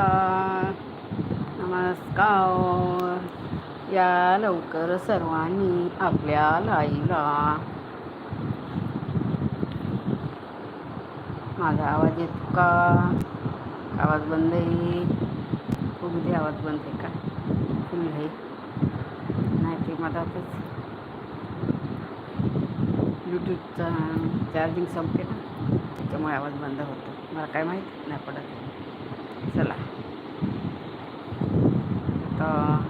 चला. नमस्कार. या लवकर सर्वांनी आपल्या लाईला. माझा आवाज येतो का? आवाज बंद आहे. उगदी आवाज बंद आहे का? फुल आहे. नाही ते मधातच ब्लूटूथचा चार्जिंग संपते ना. त्याच्यामुळे आवाज बंद होतो. मला काय माहीत? नाही पडत चला आता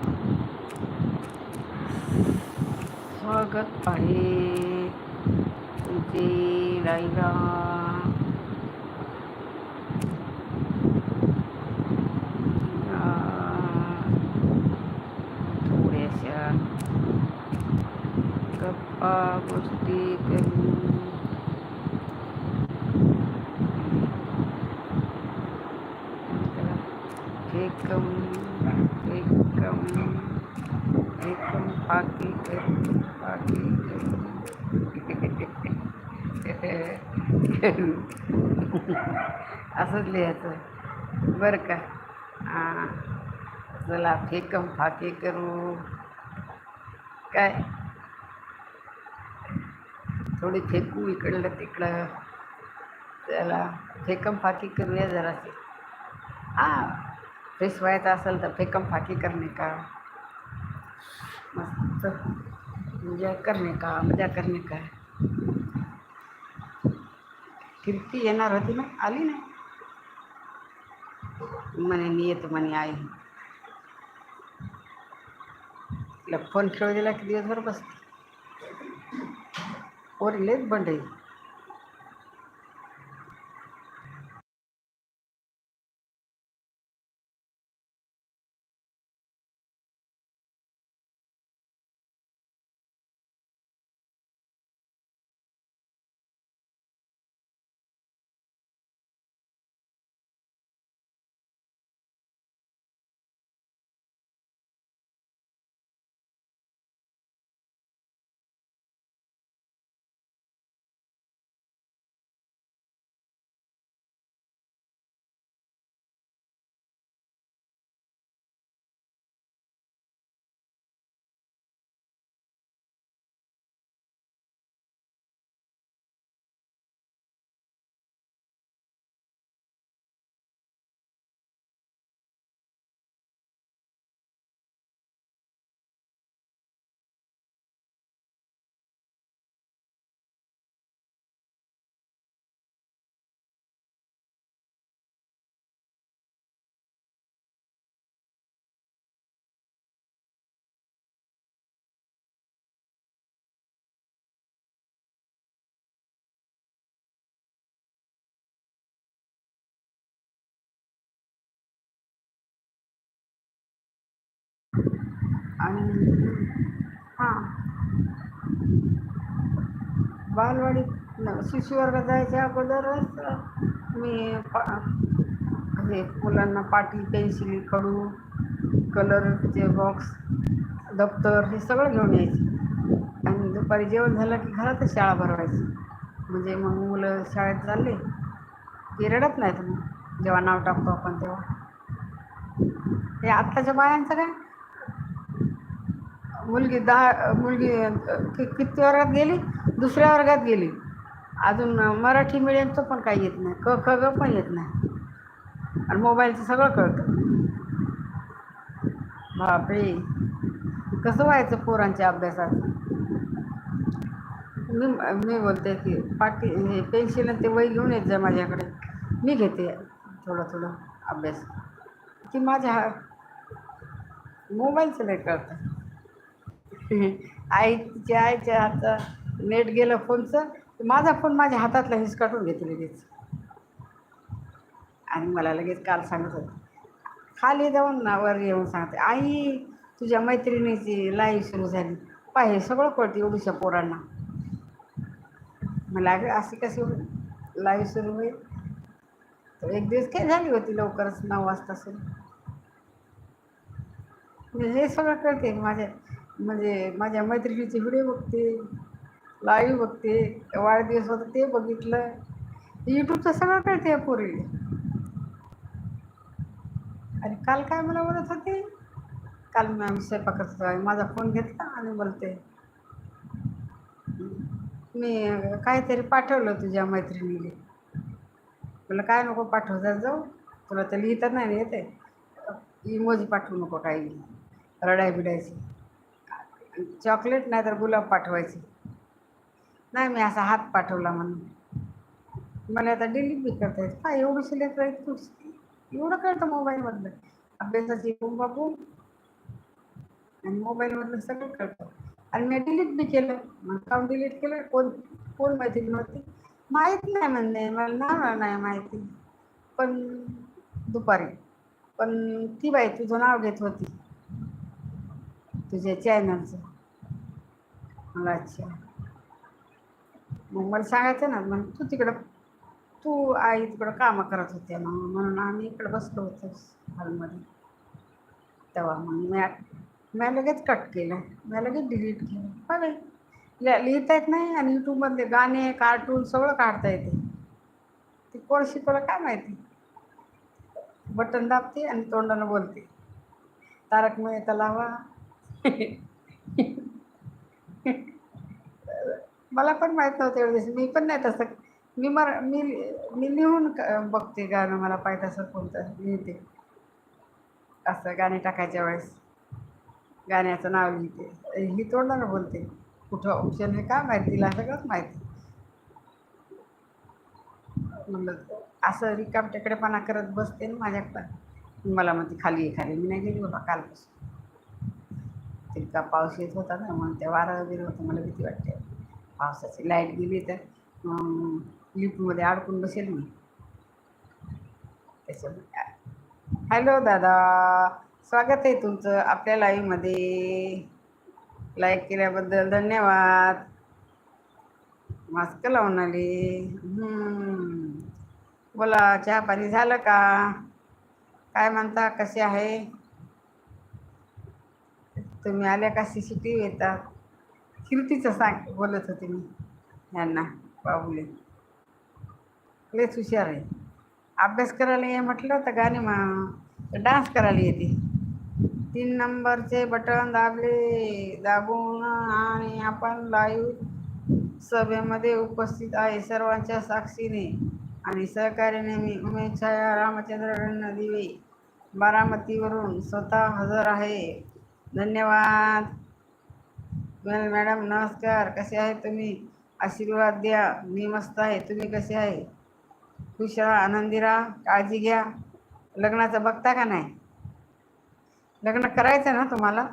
स्वागत आहे तुमचे लाईला थोड्याशा गप्पा गोष्टी करू एकम एकम करू असंच लिहायचं बरं का हां चला फेकम फाके करू काय थोडी फेकू इकडलं तिकडं चला फेकम फाकी करूया जराशी हां फ्रेश व्हायचं असेल तर फेकम फाकी करणे का मस्त। मज़ा करने का, मज़ा करने का कीर्ती येणार होती ना आली नाही म्हणे मी येतो म्हणे आई। तिला फ़ोन खेळू दिला की दिवसभर बसते? पोरी लेच बंड आणि हां. बालवाडी न जायच्या अगोदरच मी पा हे मुलांना पाटी पेन्सिली कडू कलरचे बॉक्स दप्तर हे सगळं घेऊन यायचे. आणि दुपारी जेवण झालं की घरातच शाळा भरवायची. म्हणजे मग मुलं शाळेत चालले. की रडत नाहीत मग. जेव्हा नाव टाकतो आपण तेव्हा. हे आत्ताच्या बायांचं काय? मुलगी दहा मुलगी कि किती वर्गात गेली? दुसऱ्या वर्गात गेली. अजून मराठी मिडियमचं पण काही येत नाही. क ख ग पण येत नाही. आणि मोबाईलचं सगळं कळतं. बापरे. कसं व्हायचं पोरांच्या अभ्यासात? मी मी बोलते की पाटी हे पेन्सिल आणि ते वही घेऊन येत जा माझ्याकडे. मी घेते थोडं थोडं अभ्यास. की माझ्या हा मोबाईलचं नाही कळतं. आई तिच्या आईच्या हातचा नेट गेलं फोनचं माझा फोन माझ्या हातातला हिसकाटून घेते लगेच. आणि मला लगेच काल सांगत होते. खाली जाऊन ना वर येऊन सांगते आई तुझ्या मैत्रिणीची लाईव्ह सुरू झाली. पाहिजे सगळं कळते एवढ्याशा पोरांना. मला अगं कसे कशी लाईव्ह सुरू होईल? तर एक दिवस काय झाली होती लवकरच नऊ वाजता सुरू. म्हणजे हे सगळं कळते माझ्या म्हणजे माझ्या मैत्रिणीचे व्हिडिओ बघते लाईव्ह बघते वाढदिवस होता ते बघितलं. यूट्यूबचं सगळं कळते या पोरीला अरे काल काय मला बोलत होती? काल मी स्वयंपाकच होतो माझा फोन घेतला आणि बोलते मी काहीतरी पाठवलं तुझ्या मैत्रिणीने तुला काय नको पाठवतात जाऊ? तुला तर लिहिता नाही ना येते इमोजी पाठवू नको काही. रडाय बिडायची चॉकलेट नाही तर गुलाब पाठवायची. नाही मी असा हात पाठवला म्हणून. मला आता डिलीट बी करता येत. काय एवढं सिलेक्ट राहील तू? एवढं कळतं मोबाईलमधलं अभ्यासाची बुम बापू आणि मोबाईलमधलं सगळं कळतं आणि मी डिलीट बी केलं. मग काऊन डिलीट केलं. कोण कोण माहिती नव्हती. माहीत नाही म्हणणे. मला नाव नाही माहिती. पण दुपारी. पण ती बाई तुझं नाव घेत होती. तुझ्या चॅनलचं मला अच्छा. मग मला सांगायचं ना मग तू तिकडं तू आई तिकडं कामं करत होते मग म्हणून आम्ही इकडं बसलो होतो हॉलमध्ये. तेव्हा मग मॅ मॅ लगेच कट केलं मॅ लगेच डिलीट केलं. बघा लिहिता येत नाही आणि यूट्यूबमधले गाणे कार्टून सगळं काढता येते. ती कोण शिकवलं काय माहिती? बटन दाबते आणि तोंडानं बोलते. तारक मेहता लावा. मला पण माहीत नव्हतं एवढं दिवशी मी पण नाही तसं. मी मर मी मी लिहून बघते गाणं मला पाहिजे असं कोणतं. लिहिते. असं गाणे टाकायच्या वेळेस. गाण्याचं नाव लिहिते. ही तोडणार बोलते. कुठं ऑप्शन आहे काय माहिती तिला सगळंच माहिती. म्हणलं असं रिकामट्याकडे पणा करत बसते ना माझ्याकडं. मला म्हणते खाली खाली मी नाही गेली बाबा कालपासून. तितका पाऊस येत होता ना मग ते वारं वगैरे होतं मला भीती वाटते. पावसाची लाइट गेली तर लिफ्टमध्ये अडकून बसेल मी. त्याच्यामुळे. हॅलो दादा स्वागत आहे तुमचं आपल्या लाईव्हमध्ये. लाईक केल्याबद्दल धन्यवाद. मास्क लावून आले. बोला चहा पाणी झालं का? काय म्हणता कसे आहे? तुम्ही आल्या का सी सी टी व्ही येतात कीर्तीचं सांग बोलत होते मी. यांना बाबूले. लयच हुशार आहे. अभ्यास करायला ये म्हटलं तर गाणे मा डान्स करायला येते. तीन नंबरचे बटन दाबले दाबून आणि आपण लाईव्ह सभेमध्ये उपस्थित आहे सर्वांच्या साक्षीने. आणि सहकार्याने मी उमेश छाया रामचंद्र दिवे बारामतीवरून स्वतः हजर आहे. धन्यवाद. मॅडम नमस्कार. कसे आहे तुम्ही? आशीर्वाद द्या. मी मस्त आहे. तुम्ही कसे आहे? खुश राहा आनंदी राहा काळजी घ्या. लग्नाचं बघता का नाही? लग्न करायचं ना तुम्हाला?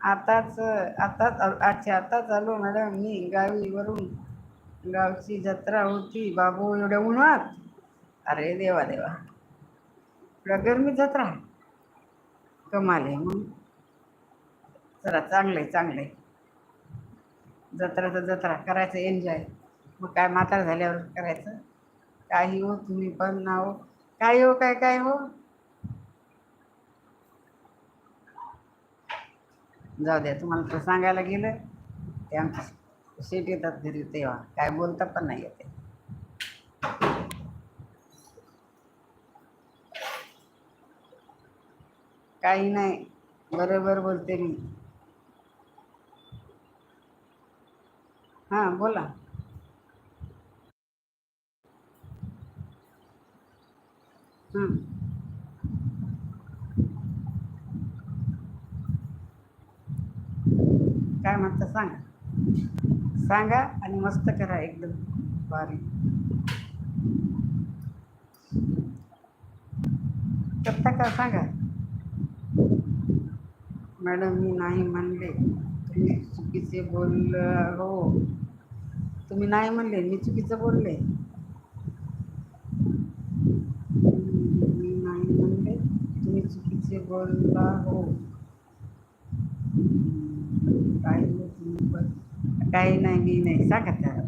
आताच आताच अच्छा आताच आलो मॅडम मी गावीवरून. गावची जत्रा होती. बाबू एवढ्या उन्हात. अरे देवा देवा. एवढ्या गरमी जत्रा कमाल आहे मग. चला चांगलं आहे चांगलं आहे जत्रा तर जत्रा करायचं एन्जॉय मग काय म्हातार झाल्यावर करायचं? काही हो तुम्ही पण ना हो. काय हो काय काय हो? जाऊ द्या तुम्हाला तर सांगायला गेलं. ते आमच्या शेट येतात घरी तेव्हा. काय बोलता पण नाही येत. काही नाही. बरोबर बोलते मी. हां बोला. हं. काय म्हणता सांगा? सांगा आणि मस्त करा एकदम भारी करता का सांगा? मॅडम मी नाही म्हणले. तुम्ही चुकीचे बोल हो. तुम्ही नाही म्हणले मी चुकीचं बोलले. मी नाही म्हणले तुम्ही चुकीचे बोलला हो. काही नाही तुम्ही काही नाही मी नाही. सांगा त्याला.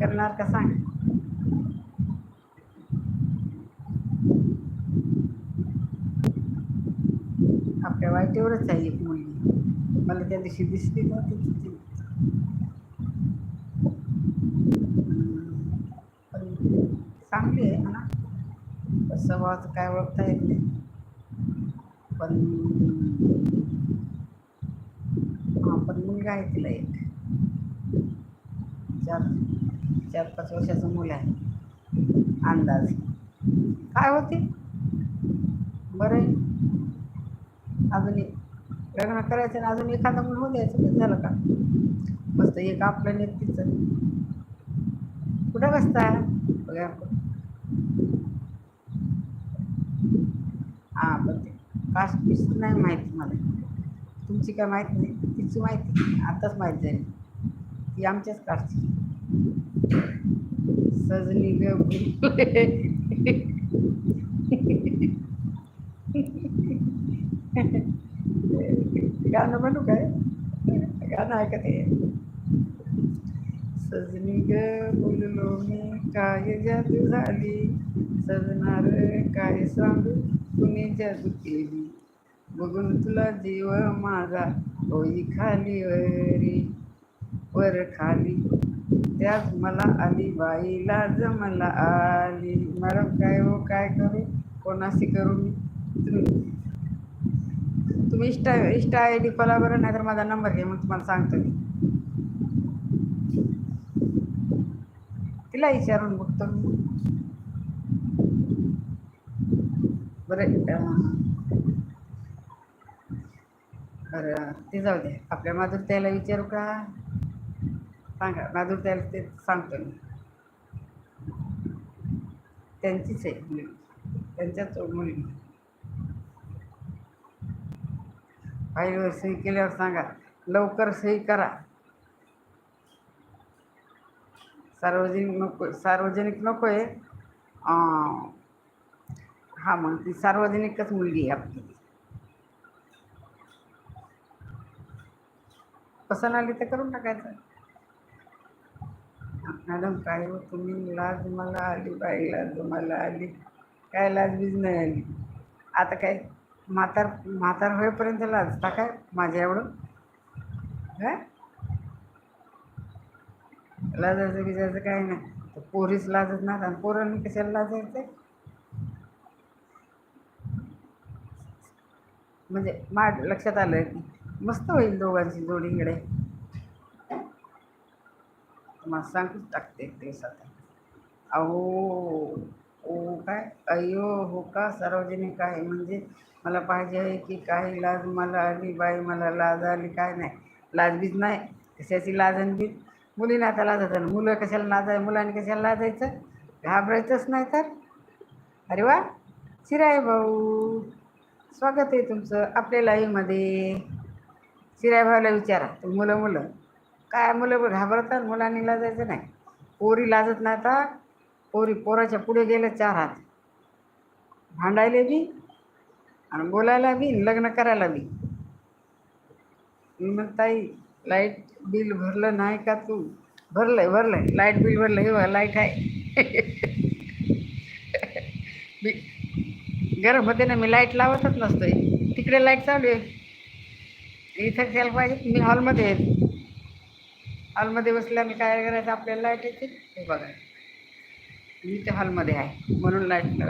करणार का सांग? आपल्या आहे एक मुलगी. मला त्या दिवशी दिसली नव्हती ती पण चांगली आहे म्हणा. स्वभावाचं काय ओळखता येत नाही. पण हा पण मुलगा आहे तिला एक. चार चार पाच वर्षाचं मुलं आहे. अंदाज. काय होते? बरं अजून एक लग्न करायचं आणि अजून एखादा म्हणून होऊ द्यायचं बस झालं का? मस्त एक आपलं नेतीचं तिचं. कुठं बसता? बघा. हां पण ते कास्ट पीस नाही माहिती मला. तुमची काय माहीत नाही? तिची माहिती आताच माहीत झाली. ती आमच्याच कास्टची सजनी ग गाणं म्हणू काय? गाणं ऐकत आहे सजनी ग बोललो मी काय जादू झाली? सजणार काय सांगू? कुणी जादू केली? बघून तुला जीव माझा होई खाली वरी वर खाली. त्यात मला आली बाईला जमला आली. मॅडम काय हो काय करू? कोणाशी करू मी? तुम्ही तुम्ही इष्टा इष्टा आय डी कॉला बरं नाही तर माझा नंबर घे मग तुम्हाला सांगतो मी. तिला विचारून बघतो मी. बरं बरं ते जाऊ दे. आपल्या माधुर त्याला विचारू का? सांगा माधुर त्याला ते सांगतो मी. त्यांचीच आहे मुलगी. त्यांच्याच मुलगी फाईलवर सही केल्यावर सांगा. लवकर सही करा. सार्वजनिक नको सार्वजनिक नको आहे हां मग ती सार्वजनिकच मुलगी आहे आपली. पसंत आली तर करून टाकायचं. मॅडम काय हो तुम्ही? लाज मला आली बाई लाज मला आली. काय लाज बीज नाही आली. आता काय? म्हातार म्हातार होईपर्यंत लाजता काय माझ्या एवढं. काय लाजायचं बिजायचं काय नाही. तर पोरीच लाजत नाही आणि पोरांनी कशाला लाजायचं? म्हणजे मा लक्षात आलं की मस्त होईल दोघांची जोडी इकडे. तुम्हाला सांगूच टाकते एक दिवसात. अहो ओ काय? अयो हो का? सार्वजनिक आहे म्हणजे मला पाहिजे आहे की काही लाज मला आली बाई मला लाज आली काय नाही. लाजबीज नाही. कशाची लाज आणि बीज? मुलींना आता लाजायचं ना. मुलं कशाला लाजाय? मुलांनी कशाला लाजायचं? घाबरायचंच नाही तर? अरे वा! शिराय भाऊ स्वागत आहे तुमचं आपल्या लाईव्हमध्ये. शिराय भाऊला विचारा. तू मुलं मुलं काय मुलं घाबरतात? मुलांनी लाजायचं नाही. पोरी लाजत नाही आता. पोरी पोराच्या पुढे गेले चार हात. भांडायला बी आणि बोलायला बी लग्न करायला बी. मी मग ताई लाइट बिल भरलं नाही का तू? भरलंय भरलंय. लाइट बिल भरलं हे लाइट आहे. बी गरम होते ना मी लाइट लावतच नसतोय. तिकडे लाइट चालू आहे. इथं घ्यायला पाहिजे मी हॉलमध्ये आहे. हॉलमध्ये बसल्या मी काय करायचं? आपल्याला लाइट येते. हे बघा. मी त्या हॉलमध्ये आहे. म्हणून लाइट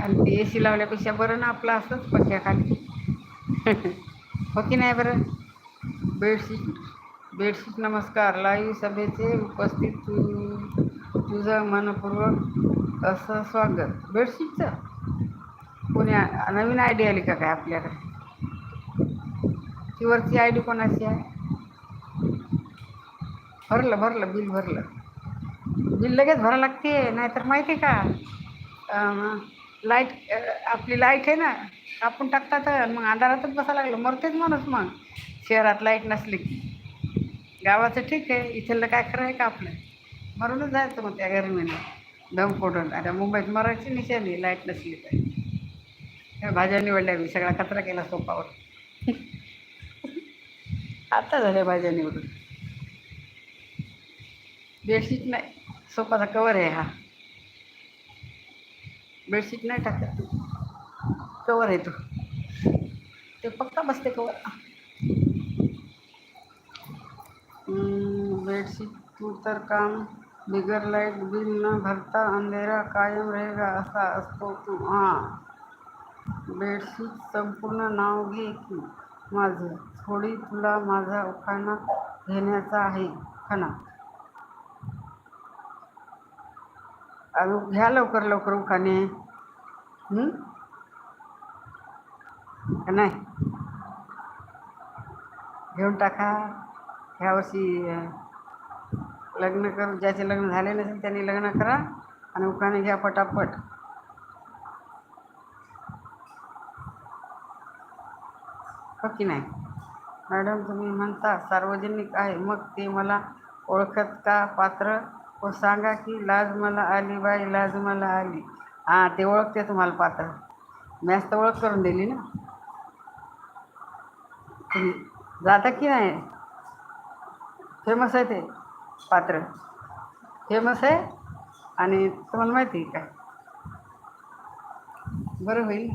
आणि ते ए सी लावल्यापेक्षा बरं ना आपलं असंच पंख्याखाली हो की नाही बरं? बेडशीट बेडशीट नमस्कार. लाईव्ह सभेचे उपस्थित तू तुझं मनपूर्वक असं स्वागत. बेडशीटचं? कोणी नवीन आय डी आली का काय आपल्याकडे? ती वरची आय डी कोणाची आहे? भरलं भरलं बिल भरलं. बिल लगेच भरावं लागते नाहीतर माहिती आहे का लाइट आपली लाइट आहे ना कापून टाकतात आणि मग अंधारातच बसायला लागलं. मरतेच माणूस मग शहरात लाइट नसली की. गावाचं ठीक आहे इथलं काय खरं आहे का आपलं? मरूनच जायचं मग त्या गरमीने दम फोडून. आता मुंबईत मरायची निशाणी लाइट नसली तर. भाज्या निवडल्या मी सगळा कचरा केला सोपावर. आता झाल्या भाज्या निवडून. बेडशीट नाही. सोफाचा कवर आहे हा बेडशीट नाही टाकत. कवर आहे तो. ते पक्का बसते कवर बेडशीट तू तर काम. बिगर लाइट बिल न भरता अंधेरा कायम रहेगा असा असतो तू. हां. बेडशीट संपूर्ण नाव घे की माझं. थोडी तुला माझा उखाणा घेण्याचा आहे. खाना अरे घ्या लवकर लवकर उखाने नाही? घेऊन टाका. ह्या वर्षी लग्न करून ज्याचे लग्न झाले नसेल त्यांनी लग्न करा आणि उखाणे घ्या पटापट. हो की नाही? मॅडम तुम्ही म्हणता सार्वजनिक आहे मग ते मला ओळखत का पात्र? हो सांगा की लाज मला आली बाई लाज मला आली. हां ते ओळखते तुम्हाला पात्र. मॅच तर ओळख करून दिली ना. तुम्ही जाता की नाही? फेमस आहे ते पात्र. फेमस आहे आणि तुम्हाला माहिती आहे काय? बरं होईल.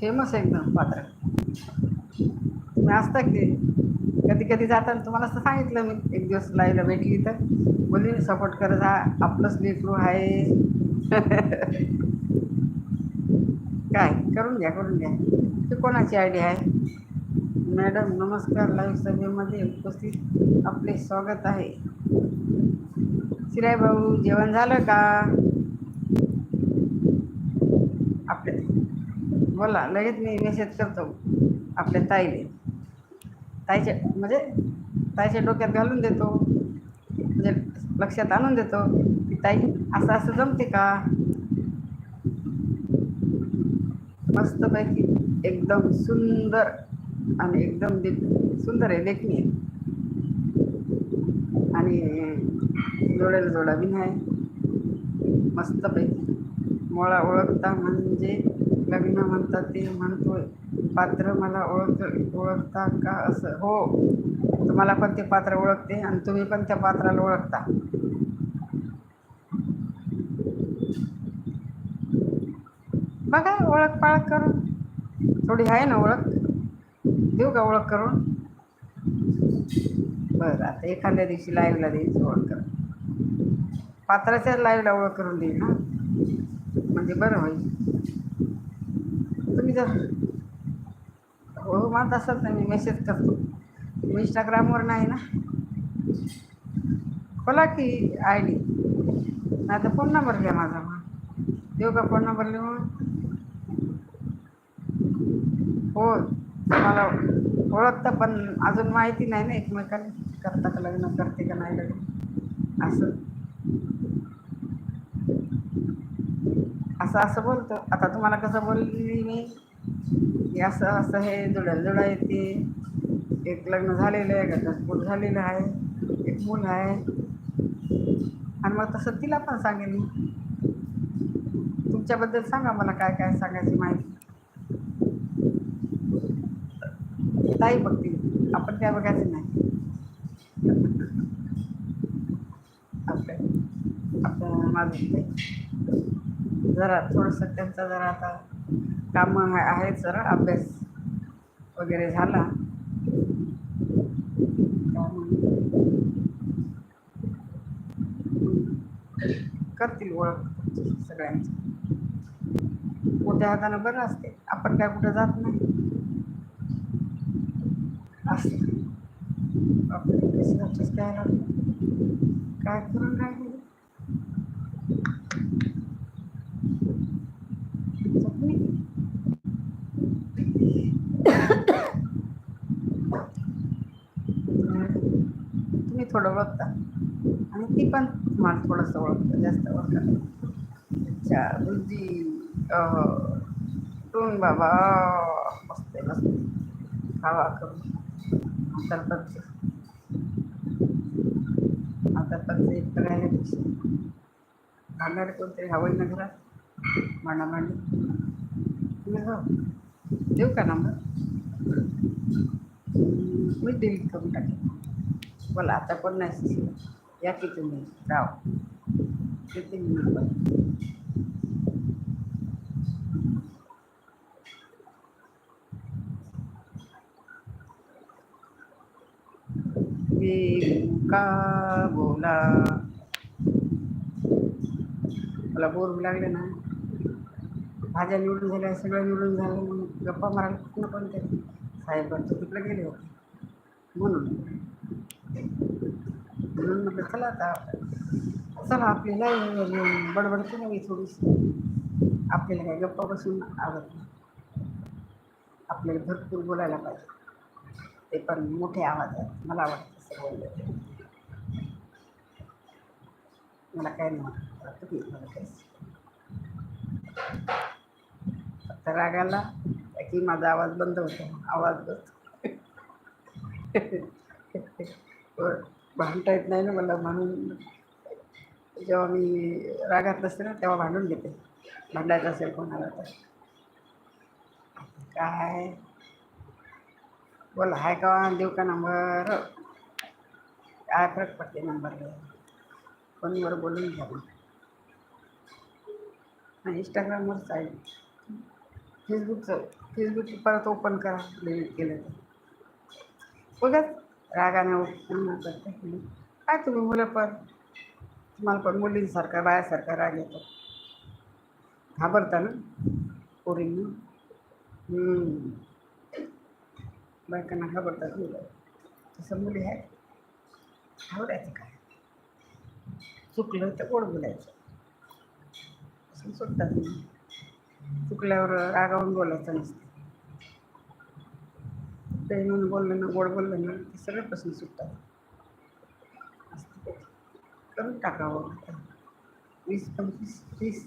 फेमस आहे एकदम पात्र. तुम्ही असता की कधी कधी जाताना तुम्हाला असं सांगितलं मी एक दिवस लाईला भेटली तर बोली सपोर्ट करत हा आपलंच लेकरू आहे. काय? करून घ्या करून घ्या. ते कोणाची आयडिया आहे? मॅडम नमस्कार लाईव्ह सभेमध्ये उपस्थित. आपले स्वागत आहे. शिराय भाऊ जेवण झालं का? आपल्या बोला लगेच मी मेसेज करतो आपल्या ताईले. ताईच्या म्हणजे ताईच्या डोक्यात घालून देतो. म्हणजे लक्षात आणून देतो की ताई असं असं जमते का? मस्तपैकी एकदम सुंदर आणि एकदम दे- सुंदर आहे लेखणी. आहे आणि जोड्याला जोडा बी आहे मस्तपैकी. मुळा ओळखता म्हणजे लग्न म्हणतात ते म्हणतोय. पात्र मला ओळख ओळखता का असं? हो तुम्हाला पण ते पात्र ओळखते आणि तुम्ही पण त्या पात्राला ओळखता. बघा ओळख पाळख करून. थोडी आहे ना ओळख? देऊ का ओळख करून? बरं आता एखाद्या दिवशी लाईव्हला देईल ओळख करून. पात्राच्याच लाईव्हला ओळख करून देईल ना? म्हणजे बरं होईल. तुम्ही जर हो म्हणत असाल तर मी मेसेज करतो. इंस्टाग्रामवर नाही ना. बोला की आय डी नाही तर फोन नंबर घ्या माझा मग. देऊ का फोन नंबर लिहून? हो मला ओळखता पण अजून माहिती नाही ना एकमेकांनी. करता का लग्न करते का नाही लग्न? असं. असं असं बोलतो. आता तुम्हाला कसं बोलली मी? की असं असं हे जुड्याला जुडा येते. एक लग्न झालेलं आहे घटस्फोट झालेलं आहे एक मूल आहे. आणि मग तसं तिला पण सांगेन मी. तुमच्याबद्दल सांगा मला काय काय सांगायची माहिती. ताई बघतील आपण काय बघायचं नाही. आपलं आपलं माझं जरा थोडंसं त्यांचा जरा आता कामं आहे आहेत जरा अभ्यास वगैरे झाला. करतील ओळख सगळ्यांची. मोठ्या हातानं बरं असते. आपण काय कुठं जात नाही. असं. काय करून काय करून राहिले चटणी तुम्ही थोडं ओळखतात. आणि ती पण मला थोडंसं ओळखतं जास्त ओळखत अच्छा बुद्धी टून बाबा मस्त आहे, मस्त आहे. खावा करून सरपंच आता पण ते करायला भांडणारे कोणतरी हवं ना घरात? भांडाभांडी तुम्ही जाऊ देऊ का नंबर? मी डिलीट करून टाकेन. मला आता पण नाही. सुचलं. या की तुम्ही? राव किती नंबर का बोला? मला बोर लागले ना. भाज्या निवडून झाल्या सगळं निवडून झालं. मग गप्पा मारायला कुठं पण ते साहेब तर तिकडे गेले होते? म्हणून. म्हणून म्हटलं चला आता चला आपल्याला बडबडते करावी थोडीशी. आपल्याला काय गप्पा बसून आवडत नाही. आपल्याला भरपूर बोलायला पाहिजे. ते पण मोठ्या आवाजात मला आवडतं असं बोललं मला काय नाही वाटत तुम्ही मला काय फक्त रागाला की माझा आवाज बंद होतो. आवाज बसतो भांडता येत नाही ना मला म्हणून जेव्हा मी रागात नसते ना तेव्हा भांडून घेते. भांडायचं असेल कोणाला तर. काय? बोला हाय का? देऊ का नंबर? काय फरक पडते नंबरला? फोनवर बोलून घ्या आणि इंस्टाग्रामवरच आहे फेसबुकचं फेसबुक परत ओपन करा डिलीट केलं तर. बघा रागाने ओपन करते काय तुम्ही मुलं पण तुम्हाला पण मुलींसारखा बायासारखा राग येतो. घाबरता ना पोरींना. बायकांना घाबरतात मुलं? तसं मुली आहे घाबरायचं काय? चुकलं तर गोड बोलायचं. असं सुटतात चुकल्यावर रागावून बोलायचं नसतं. प्रेमानं बोललं ना गोड बोललं ना ते सगळ्यापासून सुटतात. करून टाकावं वीस पंचवीस तीस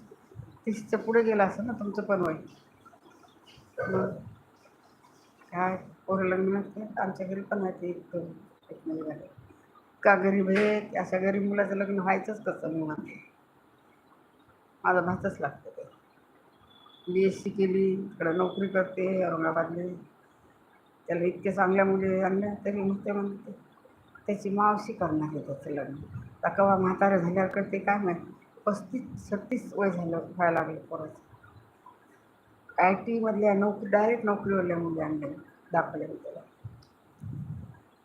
तीसचं पुढे गेला असं ना तुमचं पण वय मग काय? पोरं लग्न आमच्या घरी पण आहे ते एक मुलगा. का गरीब आहे? अशा गरीब मुलाचं लग्न व्हायचंच कसं मी म्हणते माझा भातच लागतं ते. बी एस सी केली इकडं नोकरी करते औरंगाबादले. त्याला इतक्या चांगल्या मुली आणल्या तरी मग ते म्हणते त्याची मावशी करणार आहे त्याचं लग्न. आता कवा म्हातारे झाल्यावर करते काय माहिती पस्तीस छत्तीस वय झालं व्हायला लागलं परत आय टीमधल्या नोकरी डायरेक्ट नोकरीवरल्या मुली आणल्या दाखवल्या मी त्याला.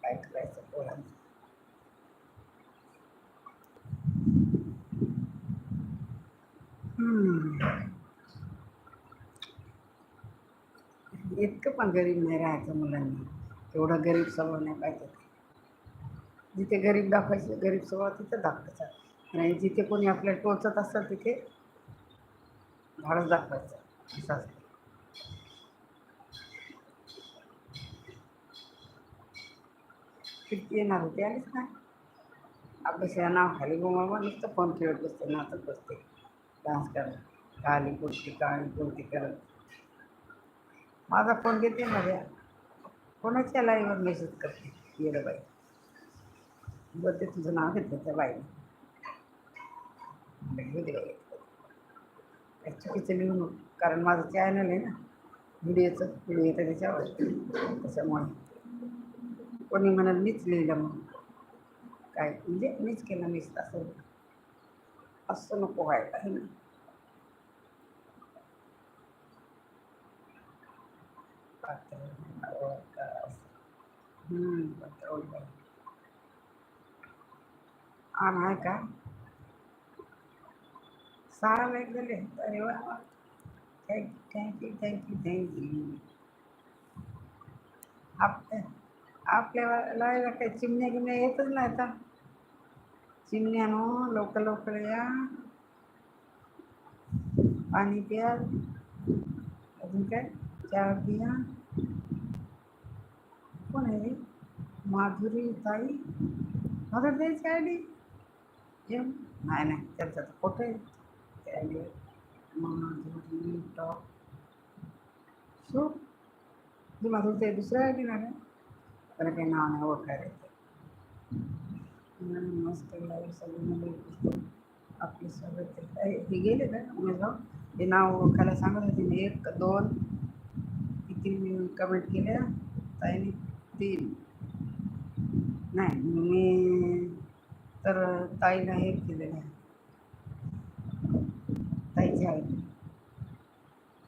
काय करायचं पोरांचं. Hmm. इतकं पण गरीब नाही राहायचं मुलांनी. एवढं गरीब स्वभाव नाही पाहिजे. जिथे गरीब दाखवायचे गरीब स्वभाव तिथं दाखवायचा. आणि जिथे कोणी आपल्याला टोचत असतात तिथे धाडस दाखवायचं. असं असतं. किती येणार होते? आलीच नाही. अभ्यासाला नाव खाली गोमा नुसतं फोन खेळत बसते नाचत बसते. डान्स करत काली कुर्ती काळी कुर्ती करत. माझा फोन घेते ना द्या कोणाच्या लाईव्हवर मेसेज करते? येडं बाई. बघते तुझं नाव घेतलं त्या बाईने. चुकीचं लिहून कारण माझं चॅनल आहे ना. व्हिडिओचं. व्हिडिओ येतं त्याच्यावर. त्याच्यामुळे. कोणी म्हणाल मीच लिहिलं म्हणून. काय? म्हणजे मीच केलं मीच असं असं नको व्हायला आहे ना. आम आहे का सहा लाईक झाले अरे वा. थँक्यू थँक्यू थँक्यू थँक्यू आप आपल्याला काही चिमण्या गिमण्या येतच नाही आता. चिमण्यानो लवकर लवकर या. पाणी प्या. अजून काय? चहा पिया. कोण? आहे माधुरी ताई? माधुरी ताईची आय डी एम? नाही नाही त्यांचं तर खोटं आहे. त्या I D Madhuri top so? ती माधुरी ताई दुसऱ्या आय डी नाही? त्याला काही नाव नाही ओळखायला येते. मस्त लाईव्ह सगळी आपले स्वागत हे गेले का? म्हणजे उमेदवार हे नाव ओळखायला सांगत होते मी एक दोन. किती कमेंट केल्या ताईने. तीन नाही मी तर ताईला हे केलेलं आहे ताईची आय डी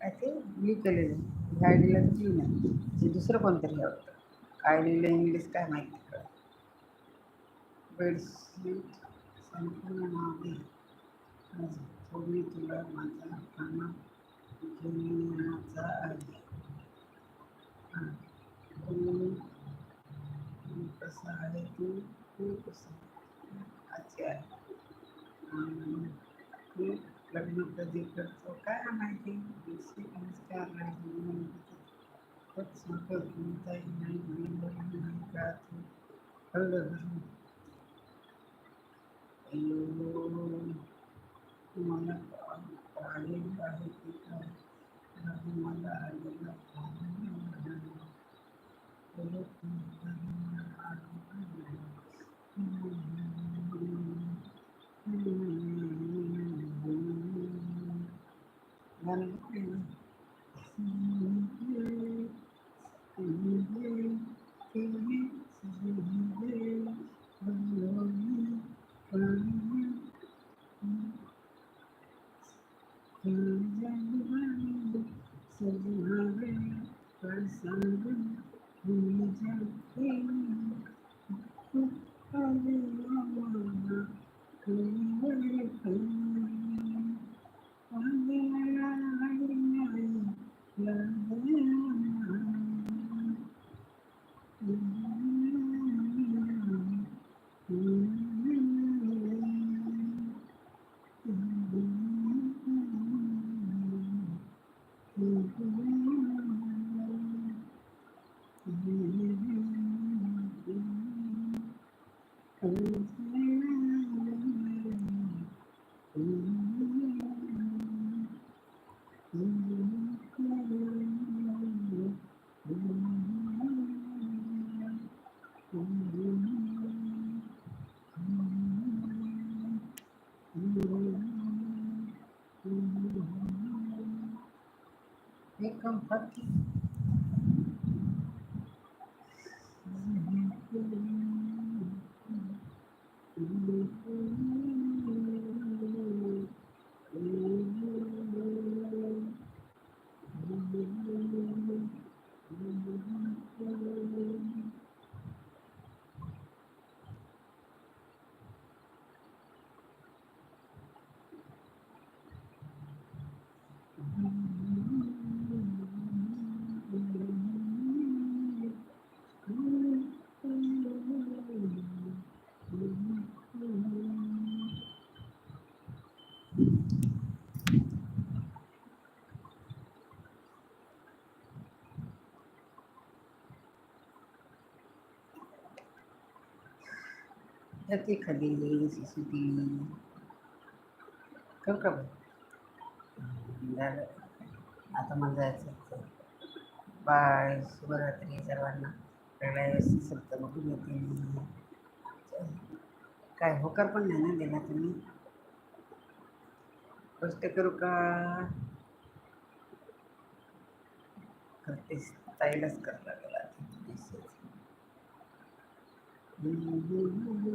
काय ते? मी केलेलं. ह्या आय डीला ब्ल्यू नाही. जे दुसरं कोणतरी आवडतं काय लिहिलं इंग्लिश काय माहिती बेडशीट संपूर्ण नाव आहे थोडी तुला माझा खाना घेण्याचा आहे प्रश्न कसा आहे तू लग्न कधी करतो काय माहिती नमस्कार नाही खूप संकल्प कोणताही नाही नाही का तू हॅलो तुम्हाला पाणी आहे की काय तुम्हाला आलेला Amén. 嗯 जाते खाली सुटी करू का बरं? आता मला जायचं बाय शुभरात्री सर्वांना वेळेस सप्त बघून येते काय होकार पण नाही ना दिला तुम्ही कष्ट करू का करतेस ताईलाच करायला लागला